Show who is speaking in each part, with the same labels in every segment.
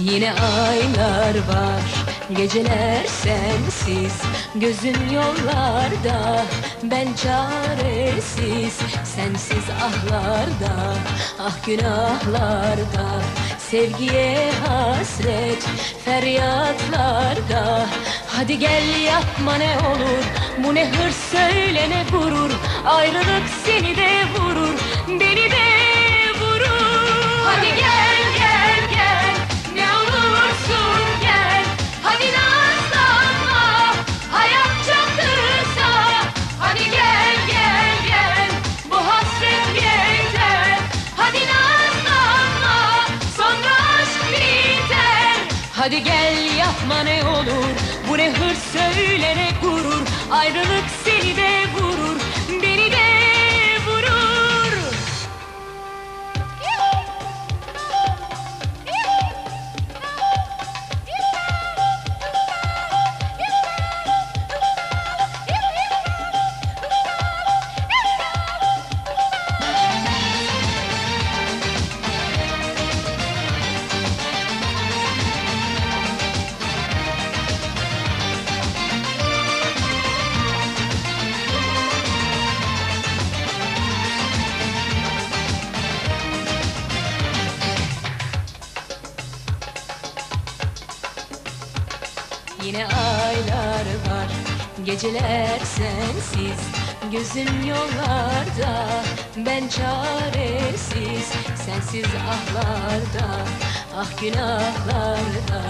Speaker 1: Yine aylar var Geceler sensiz. Gözüm yollarda Ben çaresiz. Sensiz ahlarda Ah günahlarda. Sevgiye hasret Feryatlarda. Hadi gel yapma ne olur Bu ne hırs söyle ne gurur. Ayrılık seni de vurur Hadi gel yapma ne olur. Bu ne hırs söyle ne gurur. Ayrılık seni de Yine aylar var. Geceler sensiz Gözüm yollarda. Ben çaresiz Sensiz ahlarda. Ah günahlarda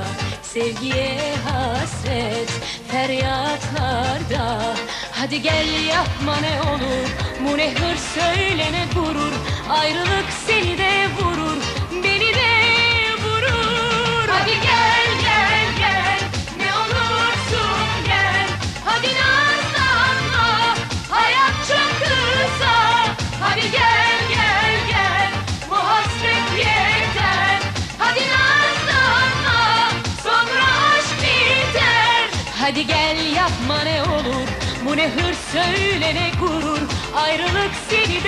Speaker 1: Sevgiye hasret Feryatlarda. Hadi gel yapma ne olur Bu ne hırs söyle ne gurur. Ayrılık Hadi gel yapma ne olur. Bu ne hırs söyle ne gurur. Ayrılık seni de